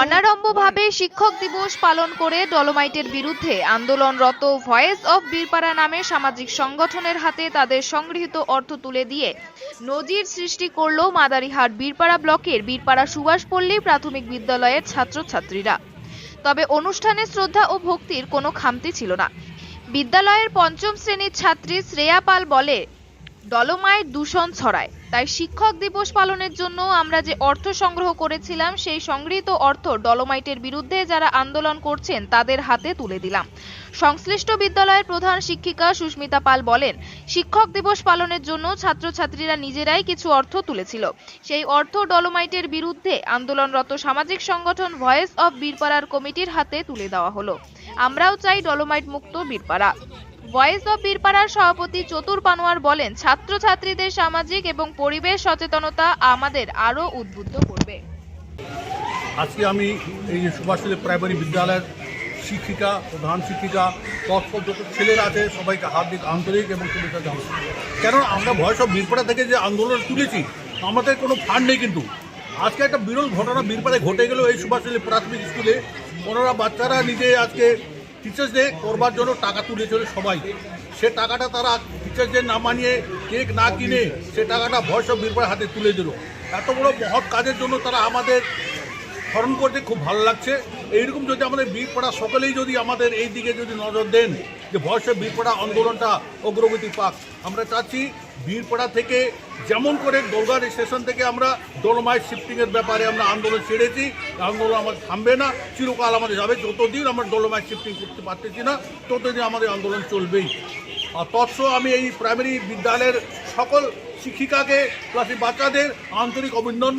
অনারম্ভভাবে শিক্ষক দিবস পালন করে ডলোমাইটের বিরুদ্ধে আন্দোলনরত ভয়েস অফ বীরপাড়া নামে সামাজিক সংগঠনের হাতে তাদের সংগৃহীত অর্থ তুলে দিয়ে নজির সৃষ্টি করল মাদারিহাট বীরপাড়া ব্লকের বীরপাড়া সুভাষপল্লী প্রাথমিক বিদ্যালয়ের ছাত্রছাত্রীরা। তবে অনুষ্ঠানে শ্রদ্ধা ও ভক্তির কোনো খামতি ছিল না। বিদ্যালয়ের পঞ্চম শ্রেণির ছাত্রী শ্রেয়া পাল বলে ডলোমাইট দূষণ ছড়ায়। তাই শিক্ষক দিবস পালনের জন্য আমরা যে অর্থ সংগ্রহ করেছিলাম, সেই সংগৃহীত অর্থ ডলোমাইটের বিরুদ্ধে যারা আন্দোলন করছেন, তাদের হাতে তুলে দিলাম। সংশ্লিষ্ট বিদ্যালয়ের প্রধান শিক্ষিকা সুস্মিতা পাল বলেন, শিক্ষক দিবস পালনের জন্য ছাত্রছাত্রীরা নিজেরাই কিছু অর্থ তুলেছিল। সেই অর্থ ডলোমাইটের বিরুদ্ধে আন্দোলনরত সামাজিক সংগঠন ভয়েস অফ বীরপাড়ার কমিটির হাতে তুলে দেওয়া হলো। আমরাও চাই ডলোমাইট মুক্ত বীরপাড়া। ভয়েস অফ বীরপাড়ার সভাপতি চতুর পানোয়ার বলেন, ছাত্রছাত্রীদের সামাজিক এবং পরিবেশ সচেতনতা আমাদের আরও উদ্বুদ্ধ করবে। আজকে আমি এই যে সুভাষচন্দ্র প্রাইমারি বিদ্যালয়ের শিক্ষিকা, প্রধান শিক্ষিকা, তৎপর যত ছেলেরা আছে, সবাইকে হার্দিক, আন্তরিক এবং শুভেচ্ছা জানাচ্ছি। কেন আমরা ভয় সব বীরপাড়া থেকে যে আন্দোলন তুলেছি, আমাদের কোনো ফান্ড নেই কিন্তু। আজকে একটা বিরল ঘটনা বীরপাড়ায় ঘটে গেল এই সুভাষচন্দ্র প্রাথমিক স্কুলে ওনারা বাচ্চারা নিজে আজকে টিচার্স ডে করবার জন্য টাকা তুলেছিল সবাই। সে টাকাটা তারা টিচার্স ডে না মানিয়ে কেক না কিনে সে টাকাটা ভয় সব বীরপাড়ার হাতে তুলে দিল। এত বড় মহৎ কাজের জন্য তারা আমাদের স্মরণ করতে খুব ভালো লাগছে। এইরকম যদি আমাদের বীরপাড়া সকলেই যদি আমাদের এই দিকে যদি নজর দেন যে ভবিষ্যৎ বীরপাড়া আন্দোলনটা অগ্রগতি পাক, আমরা চাচ্ছি বীরপাড়া থেকে যেমন করে দোলগাড়ি স্টেশন থেকে আমরা ডোলোমাইট শিফটিংয়ের ব্যাপারে আমরা আন্দোলন ছেড়েছি। আন্দোলন আমাদের থামবে না। চিরকাল আমাদের যাবে। যতদিন আমরা ডোলোমাইট শিফটিং করতে পারতেছি না, ততদিন আমাদের আন্দোলন চলবেই। আর তৎস আমি এই প্রাইমারি বিদ্যালয়ের সকল শিক্ষিকাকে এই বাচ্চাদের আন্তরিক অভিনন্দন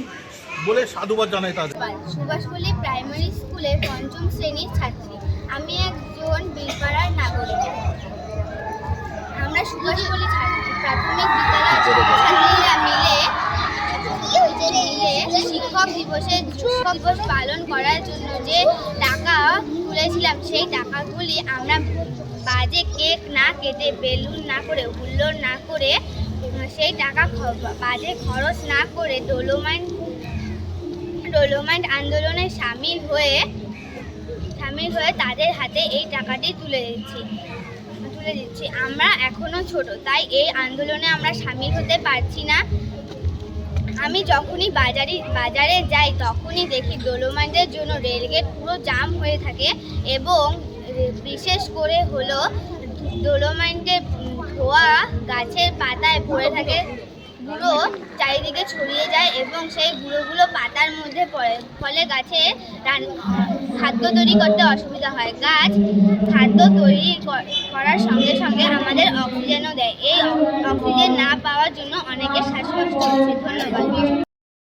বলে সাধুবাদ জানাই তাদের। পাল সুভাষপল্লী প্রাইমারি স্কুলের পঞ্চম শ্রেণির ছাত্রী। আমি একজন বীরপাড়ার নাগরিক। আমরা সুভাষপল্লী ছাত্রী। প্রাথমিক ছাত্রছাত্রীরা মিলে শিক্ষক দিবসে শিক্ষক দিবস পালন করার জন্য যে টাকা তুলেছিলাম, সেই টাকাগুলি আমরা বাজে কেক না কেটে, বেলুন না করে, হুল্লোড় না করে সেই টাকা বাজে খরচ না করে ডোলোমাইন ডোলোমাইট আন্দোলনে সামিল হয়ে সামিল হয়ে তাদের হাতে এই টাকাটি তুলে দিচ্ছি। তুলে দিচ্ছি, আমরা এখনও ছোট, তাই এই আন্দোলনে আমরা সামিল হতে পারছি না। আমি যখনই বাজারে বাজারে যাই, তখনই দেখি ডোলোমাইটের জন্য রেলগেট পুরো জাম হয়ে থাকে এবং বিশেষ করে হলো দোলমানদের ধোয়া গাছের পাতায় পড়ে থাকে। গুঁড়ো চারিদিকে ছড়িয়ে যায় এবং সেই গুঁড়োগুলো পাতার মধ্যে পড়ে। ফলে গাছে খাদ্য তৈরি করতে অসুবিধা হয়। গাছ খাদ্য তৈরি কর- করার সঙ্গে সঙ্গে আমাদের অক্সিজেনও দেয়। এই অক্সিজেন না পাওয়ার জন্য অনেকের শ্বাসকষ্ট হচ্ছে। ধন্যবাদ।